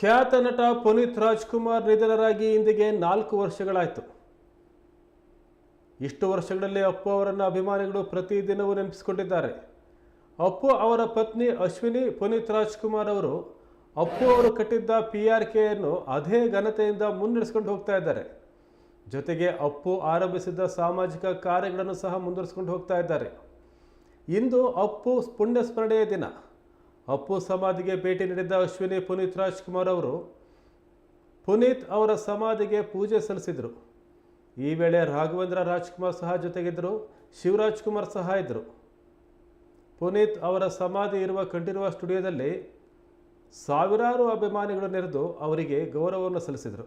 ಖ್ಯಾತ ನಟ ಪುನೀತ್ ರಾಜ್ಕುಮಾರ್ ನಿಧನರಾಗಿ ಇಂದಿಗೆ ನಾಲ್ಕು ವರ್ಷಗಳಾಯಿತು. ಇಷ್ಟು ವರ್ಷಗಳಲ್ಲಿ ಅಪ್ಪು ಅವರನ್ನು ಅಭಿಮಾನಿಗಳು ಪ್ರತಿದಿನವೂ ನೆನಪಿಸಿಕೊಂಡಿದ್ದಾರೆ. ಅಪ್ಪು ಅವರ ಪತ್ನಿ ಅಶ್ವಿನಿ ಪುನೀತ್ ರಾಜ್ಕುಮಾರ್ ಅವರು ಅಪ್ಪು ಅವರು ಕಟ್ಟಿದ್ದ ಪಿ ಆರ್ ಕೆಯನ್ನು ಅದೇ ಘನತೆಯಿಂದ ಮುನ್ನಡೆಸ್ಕೊಂಡು ಹೋಗ್ತಾ ಇದ್ದಾರೆ. ಜೊತೆಗೆ ಅಪ್ಪು ಆರಂಭಿಸಿದ್ದ ಸಾಮಾಜಿಕ ಕಾರ್ಯಗಳನ್ನು ಸಹ ಮುಂದುವರಿಸ್ಕೊಂಡು ಹೋಗ್ತಾ ಇದ್ದಾರೆ. ಇಂದು ಅಪ್ಪು ಪುಣ್ಯಸ್ಮರಣೆಯ ದಿನ. ಅಪ್ಪು ಸಮಾಧಿಗೆ ಭೇಟಿ ನೀಡಿದ್ದ ಅಶ್ವಿನಿ ಪುನೀತ್ ರಾಜ್ಕುಮಾರ್ ಅವರು, ಪುನೀತ್ ಅವರ ಸಮಾಧಿಗೆ ಪೂಜೆ ಸಲ್ಲಿಸಿದರು. ಈ ವೇಳೆ ರಾಘವೇಂದ್ರ ರಾಜ್ಕುಮಾರ್ ಸಹ ಜೊತೆಗಿದ್ದರು, ಶಿವರಾಜ್ ಕುಮಾರ್ ಸಹ ಇದ್ದರು. ಪುನೀತ್ ಅವರ ಸಮಾಧಿ ಇರುವ ಕಂಡಿರುವ ಸ್ಟುಡಿಯೋದಲ್ಲಿ ಸಾವಿರಾರು ಅಭಿಮಾನಿಗಳು ನೆರೆದು ಅವರಿಗೆ ಗೌರವವನ್ನು ಸಲ್ಲಿಸಿದರು.